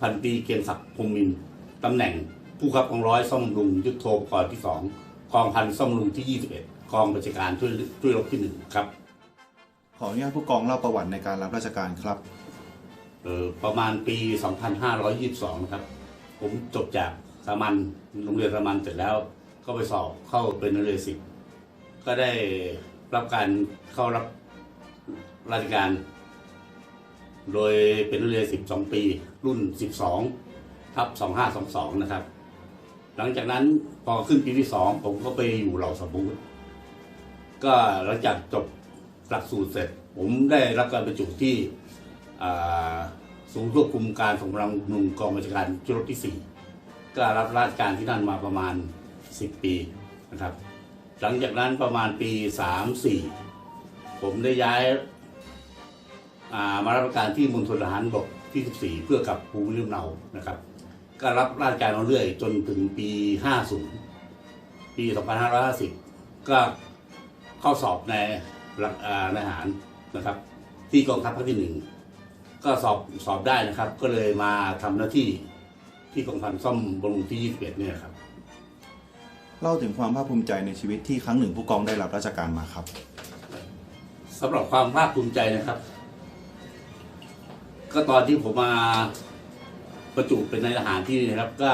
พันตรีเกียงศักดิ์พงมินทร์ตำแหน่งผู้ขับกองร้อยซ่อมบำรุงยุทโธปกรณ์ที่สองกองพันซ่อมบำรุงที่ 21กองบัญชาการช่วยช่วยรบที่หนึ่งครับ ขออนุญาตผู้กองเล่าประวัติในการรับราชการครับเอ่อประมาณปี 2522นะครับ ผมจบจากสามัญโรงเรียนสามัญเสร็จแล้ว ก็ไปสอบเข้าเป็นนักเรียนสิบก็ได้รับการเข้ารับราชการ โดยเป็นนักเรียน12 ปี รุ่น 12ทับ2522 นะครับ หลังจากนั้นพอขึ้นปีที่ 2 ผมก็ไปอยู่เหล่าสมบูรก็หลังจากจบหลักสูตรเสร็จ ผมได้รับการบรรจุที่ศูนย์ควบคุมการส่งกำลังบำรุงกองบัญชาการชุดรบที่ 4 ก็รับราชการที่นั่นมาประมาณ 10 ปีนะครับ หลังจากนั้นประมาณปี 3-4 ผมได้ย้าย มารับราชการที่มณฑลทหารบกที่ 14 เพื่อกับภูมิลำเนานะครับ ก็รับราชการมาเรื่อยจนถึงปี 50 ปี 2550 ก็เข้าสอบในหลักอ่าในทหารนะครับ ที่กองทัพภาคที่หนึ่งก็สอบสอบได้นะครับ ก็เลยมาทำหน้าที่ที่กองพันซ่อมบำรุงที่ 21 เนี่ยครับเล่าถึงความภาคภูมิใจในชีวิตที่ครั้งหนึ่งผู้กองได้รับราชการมาครับสำหรับความภาคภูมิใจนะครับ ก็ตอนที่ผมมาประจุเป็นนายทหารที่นี่นะครับ ก็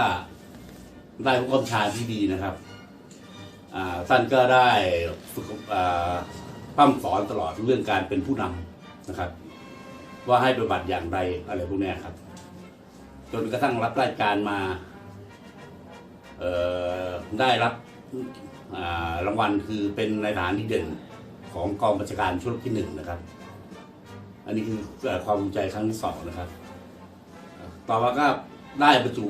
ได้ผู้กำชาที่ดีนะครับท่านก็ได้ฝึกอ่าพร่ำสอนตลอดเรื่องการเป็นผู้นำนะครับ ว่าให้ปฏิบัติอย่างไรอะไรพวกนี้ครับ จนกระทั่งรับราชการมาได้รับรางวัลคือเป็นนายทหารดีเด่นของกองบัญชาการชุดที่หนึ่งนะครับ อันนี้คือความภูมิใจครั้งที่สองนะครับ ต่อมาก็ได้บรรจุ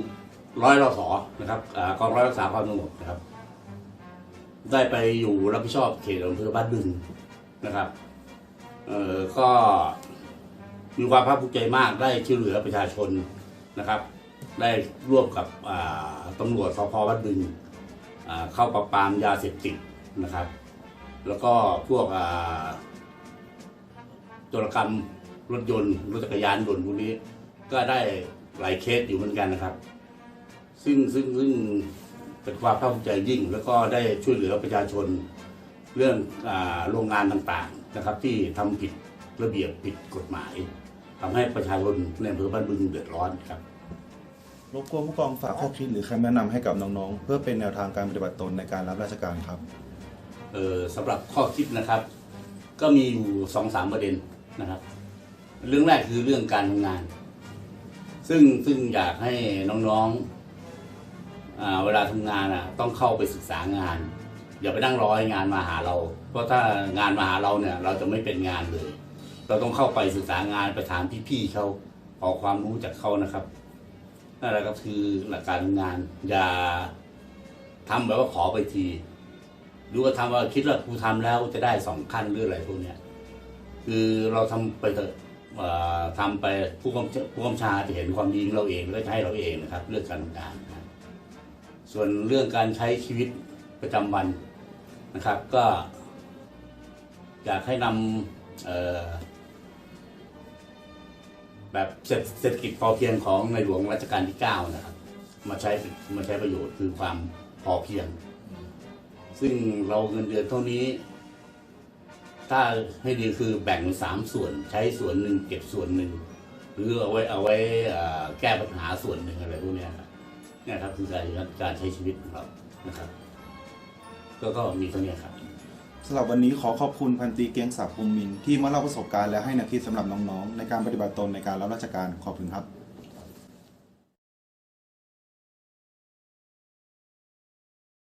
ร้อยรอสอนะครับกองร้อยรักษาความสงบนะครับ ได้ไปอยู่รับผิดชอบเขตอำเภอบ้านบึงนะครับ เอ่อก็มีความภาคภูมิใจมากได้ช่วยเหลือประชาชนนะครับ ได้ร่วมกับตำรวจสพบ้านบึงเข้าปราบปรามยาเสพติดนะครับ แล้วก็พวกอ จรกรรมรถยนต์รถจักรยานยนต์พวกนี้ ก็ได้หลายเคสอยู่เหมือนกันนะครับ ซึ่งซึ่งซึ่งเป็นความภาคภูมิใจยิ่ง แล้วก็ได้ช่วยเหลือประชาชนเรื่องอาโรงงานต่างๆนะครับ ที่ทำผิดระเบียบผิดกฎหมายทำให้ประชาชนในอำเภอบ้านบึงเดือดร้อนครับรบกวนผู้กองฝากข้อคิดหรือคำแนะนำให้กับน้องๆ เพื่อเป็นแนวทางการปฏิบัติตนในการรับราชการครับเออสำหรับข้อคิดนะครับ ก็มีอยู่สองสามประเด็น นะครับ เรื่องแรกคือเรื่องการทำงาน ซึ่งซึ่งอยากให้น้องๆเวลาทำงานอะ ต้องเข้าไปศึกษางาน อย่าไปนั่งรอให้งานมาหาเรา เพราะถ้างานมาหาเราเนี่ย เราจะไม่เป็นงานเลย เราต้องเข้าไปศึกษางานไปถามพี่ๆเขาขอความรู้จากเขานะครับนั่นแหละก็คือหลักการทำงาน อย่าทำแบบว่าขอไปทีหรือว่าทำว่าคิดว่าครูทำแล้วจะได้สองขั้นหรืออะไรพวกเนี้ย คือเราทำไปเถอะเอ่อทำไปผู้กำชผู้กำชาจะเห็นความดีของเราเองแล้วก็จะให้เราเองนะครับ เรื่องการทำงานนะครับส่วนเรื่องการใช้ชีวิตประจำวันนะครับ ก็อยากให้นำเอ่อแบบเศรษฐเศรษฐกิจพอเพียงของในหลวงรัชกาลที่ 9 นะครับ มาใช้มาใช้ประโยชน์คือความพอเพียง ซึ่งเราเงินเดือนเท่านี้ ถ้าให้ดีคือแบ่งเป็นสามส่วนใช้ส่วนหนึ่งเก็บส่วนหนึ่งหรือเอาไว้เอาไว้แก้ปัญหาส่วนหนึ่งอะไรพวกนี้ครับเนี่ยครับคือการการใช้ชีวิตของเรานะครับ ก็ก็มีเท่านี้ครับสำหรับวันนี้ขอขอบคุณพันตีเกียงศักดิ์ภูมิมินที่มาเล่าประสบการณ์และให้แนวคิดสำหรับน้องๆ ในการปฏิบัติตนในการรับราชการขอบคุณครับ